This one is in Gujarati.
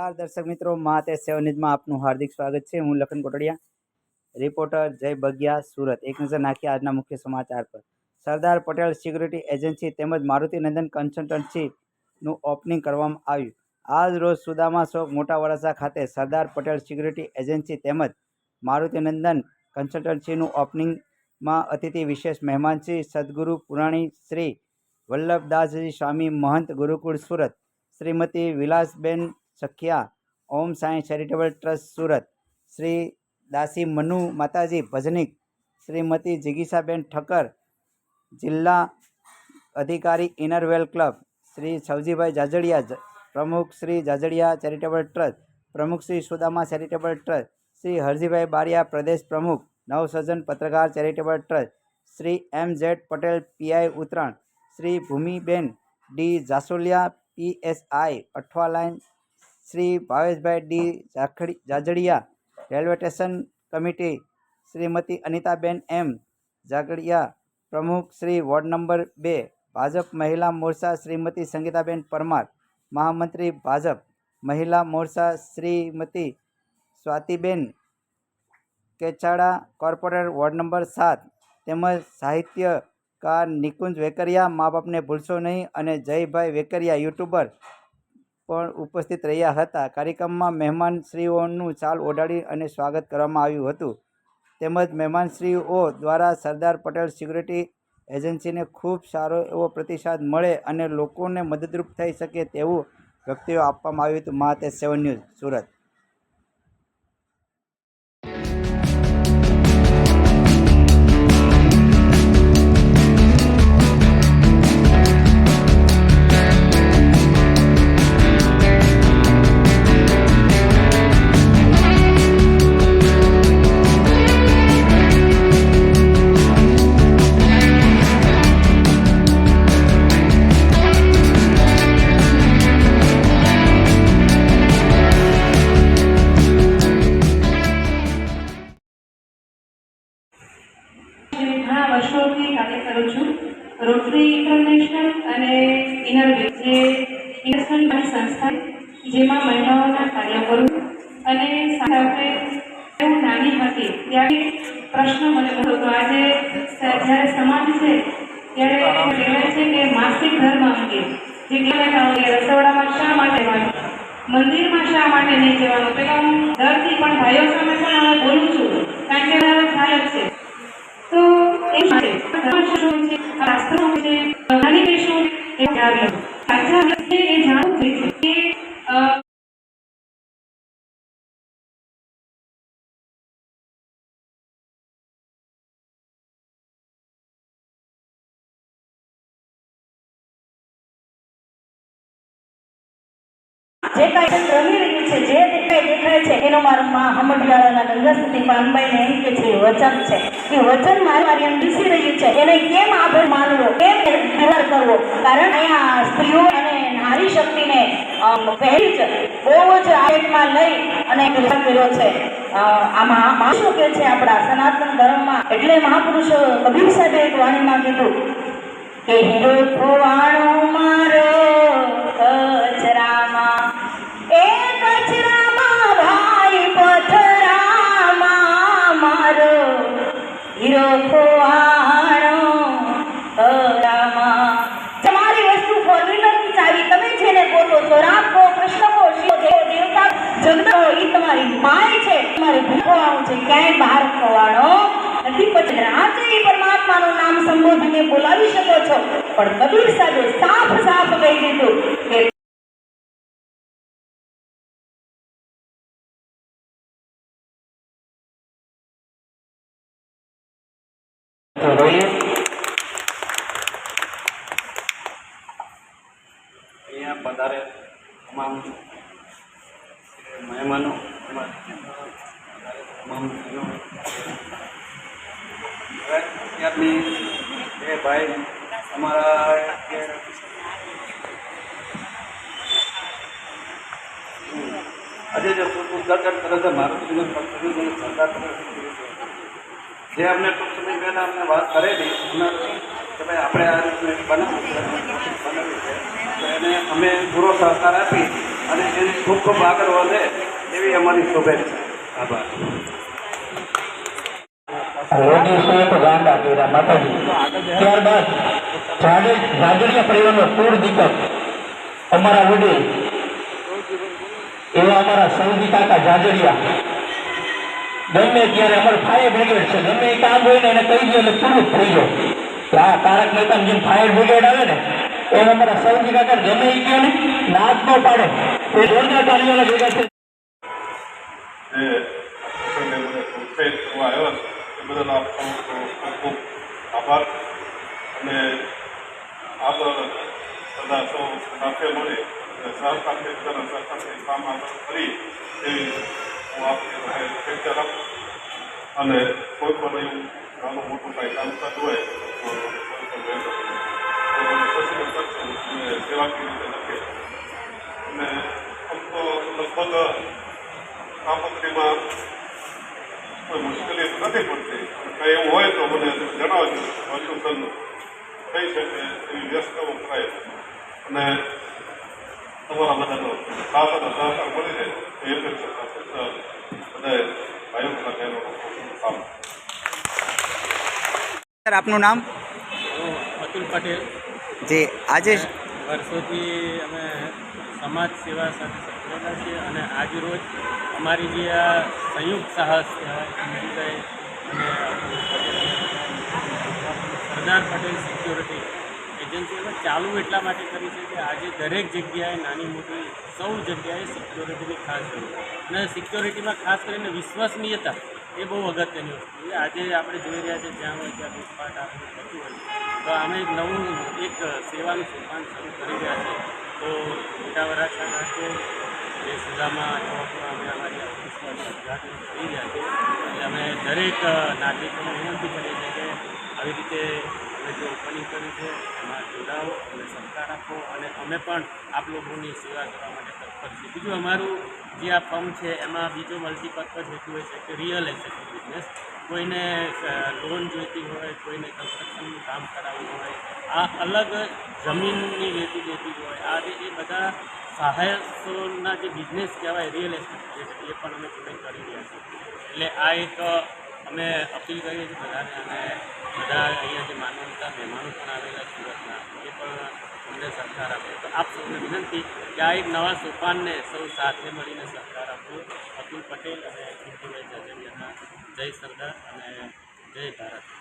નમસ્કાર, દર્શક મિત્રો. માતે સેવન ન્યૂઝમાં આપનું હાર્દિક સ્વાગત છે. હું લખન કોટડિયા, રિપોર્ટર જય બગિયા, સુરત. એક નજર નાખીએ આજના મુખ્ય સમાચાર પર. સરદાર પટેલ સિક્યુરિટી એજન્સી તેમજ મારુતિનંદન કન્સલ્ટન્સીનું ઓપનિંગ કરવામાં આવ્યું. આજ રોજ સુદામા ચોક મોટા વરાસા ખાતે સરદાર પટેલ સિક્યુરિટી એજન્સી તેમજ મારુતિનંદન કન્સલ્ટન્સીનું ઓપનિંગમાં અતિથિ વિશેષ મહેમાન શ્રી સદગુરુ પુરાણી શ્રી વલ્લભદાસજી સ્વામી મહંત Gurukul Surat. Shrimati Vilasben Sakhiya Om Sai charitable trust Surat. Shri Dasi Manu Mataji ભજનિક શ્રીમતી જિગીસાબેન ઠક્કર જિલ્લા અધિકારી Inner Wheel club. Shri Savjibhai Jajadiya પ્રમુખ શ્રી જાજડિયા ચેરિટેબલ ટ્રસ્ટ. પ્રમુખ શ્રી સુદામા ચેરિટેબલ ટ્રસ્ટ. શ્રી હરજીભાઈ બારિયા પ્રદેશ પ્રમુખ. Navsarjan Patrakar charitable trust. Shri M Z Patel PI Uttarayan Shri Bhumiben D Jasoliya PSI Athwa line Shri Bhaveshbhai D Jakhdi Jajadiya railway station committee, Shrimati Anitaben M Jagadiya પ્રમુખ, શ્રી વોર્ડ નંબર બે, ભાજપ મહિલા મોરચા શ્રીમતી સંગીતાબેન પરમાર, મહામંત્રી Bhajap Mahila Morcha Shrimati Swatiben Kechada corporator ward number સાત, તેમજ સાહિત્યકાર નિકુંજ વેકરિયા, મા બાપને ભૂલશો નહીં અને જયભાઈ વેકરિયા, યુટ્યુબર પણ ઉપસ્થિત રહ્યા હતા. કાર્યક્રમમાં મહેમાનશ્રીઓનું ચાલ ઓઢાડી અને સ્વાગત કરવામાં આવ્યું હતું. તેમજ મહેમાનશ્રીઓ દ્વારા સરદાર પટેલ સિક્યુરિટી એજન્સીને ખૂબ સારો એવો પ્રતિસાદ મળે અને લોકોને મદદરૂપ થઈ શકે તેવું વ્યક્તિઓ આપવામાં આવ્યું હતું. મા તે સેવન ન્યૂઝ, સુરત. ઘણા વર્ષોથી કાર્ય કરું છું. રોટરી ઇન્ટરનેશનલ અને ઇનર જે ઇન્વેસ્ટમેન્ટની સંસ્થા જેમાં મહિલાઓના કાર્ય કરું અને સાથે હું નાની હતી ત્યારે પ્રશ્ન મને હતો તો આજે જ્યારે સમાજ છે, ત્યારે કહેવાય છે કે માસિક ધર્મ અંગે જે કહેવાય રસોડામાં શા માટે મંદિરમાં શા માટે નહીં જવાનું? પહેલાં હું ડરથી પણ ભાઈઓ સામે પણ હવે બોલું છું. જાણ્યું સાચા એ જાણવું જે કાંઈ રમી રહ્યું છે, જે દેખાય દેખાય છે, એનો મારો મા હમડિયાળાના ગંગા સુધી પાનભાઈને એમ કે છે, વચન છે. એ વચન મારી એમ દિસી રહ્યું છે. એને કેમ આભાર માનવો? કેમ વ્યવહાર કરવો? કારણ અહીંયા સ્ત્રીઓ અને નારી શક્તિને પહેરી જ બહુ જ આવેગમાં લઈ અને વ્યવહાર કર્યો છે. આમાં મા શું કે છે આપણા સનાતન ધર્મમાં. એટલે મહાપુરુષો કબીર સાહેબે એક વાણીમાં કીધું કે, હીરો ખોવાણો મારો તમારી માય છે, તમારે ભૂખવાનું છે, ક્યાંય બહાર ખોવાણો નથી. પછી રાત્રે પરમાત્માનું નામ સંબોધીને બોલાવી શકો છો. પણ કબીર સાહેબે અહીંયા પધારે તમામ મહેમાનો તમામ. અત્યારની એ ભાઈ અમારા આજે જે ઉદઘાટન કરે છે મારું જીવન સરકાર કરે છે. જે અમને ટૂંક સમય પહેલાં અમને વાત કરેલી કે ભાઈ આપણે આ રીતનું છે બનાવ્યું છે, તો એને અમે પૂરો સહકાર આપી અને એની ખૂબ ખૂબ આગળ વધે એવી અમારી શુભેચ્છા. આભાર. દીપક, અમારા વડીલ, એવા અમારા સૌજી કાકા જાજડિયા ગમે ત્યારે અમારે ફાયર બ્રિગેડ છે. ગમે એ કામ હોય ને એને કહી દો એટલે પૂરું થઈ ગયો આ તારક મહેતાની જેમ ફાયર બ્રિગેડ આવે ને, એમ અમારા સૌજી કાકા ગમે એ કહે ને નાચ નો પાડે. એ જોરદાર તાલીઓને ભેગા છે. આભાર. અને આગળ બધા સૌ સાથે મળી અને સહકારથી બધાના સહકારથી કામ આગળ કરી એવી હું આપને અપેક્ષા રાખું અને કોઈ પણ એવું નાનું મોટું કાંઈ કામ થતું હોય, તો કોઈ રીતે લખે અને આમ લગભગ કામગીરીમાં કોઈ મુશ્કેલી નથી પડતી. કંઈ એવું હોય તો મને જણાવજો સોલ્યુશન થઈ શકે એવી વ્યવસ્થાઓ થાય. અને તમારા બધાનો સાથ અને સહકાર મળી રહે એ અપેક્ષા સાથે બધા સર આપનું નામ? અતુલ પટેલ. જે આજે વર્ષોથી અમે સમાજ સેવા સાથે સંકળાયેલા છીએ અને આજ રોજ અમારી જે આ સંયુક્ત સાહસ કહેવાય અને સરદાર પટેલ સિક્યોરિટી એજન્સી અમે ચાલુ એટલા માટે કરી છે કે આજે દરેક જગ્યાએ નાની મોટી સૌ જગ્યાએ સિક્યોરિટીની ખાસ જરૂર અને સિક્યોરિટીમાં ખાસ કરીને વિશ્વસનીયતા એ બહુ અગત્યની વસ્તુ છે. આજે આપણે જોઈ રહ્યા છીએ જ્યાં હોય ત્યાં ઘૂંસપાટ આપણું થતું હોય તો અમે નવું એક સેવાનું સોપાન શરૂ કરી રહ્યા છીએ તો મોટા વરાછા ખાતે જે સુદામા ચોકમાં અમે અમારી ઓફિસમાં ઉદઘાટન કરી રહ્યા છીએ. એટલે અમે દરેક નાગરિકોને વિનંતી કરીએ છીએ કે આવી રીતે અમે જે ઓપનિંગ કર્યું છે, એમાં જોડાઓ અને સહકાર આપો અને અમે પણ આપ લોકોની સેવા કરવા માટે તત્પર છીએ. બીજું અમારું જે આ ફર્મ છે, એમાં બીજો મલ્ટીપર્પઝ હેતુ હોય છે કે રિયલ એસ્ટેટ બિઝનેસ કોઈને લોન જોઈતી હોય, કોઈને કન્સ્ટ્રક્શનનું કામ કરાવવું હોય, આ અલગ જમીનની વેચી દેતી હોય, આ રીતે બધા સહાયકોના જે બિઝનેસ કહેવાય રિયલ એસ્ટેટ એ પણ અમે જોડે કરી રહ્યા છીએ. એટલે આ એક અમે અપીલ કરીએ છીએ બધાને અને બધા અહીંયા માનવતા મહેમાનો પણ આવેલા સુરતના. એ પણ અમને સહકાર આપે. તો આપ સૌને વિનંતી કે આ એક નવા સોપાનને સૌ સાથે મળીને સહકાર આપજો અતુલ પટેલ અને કીર્તિભાઈ જાજરિયાના જય સરદાર અને જય ભારત.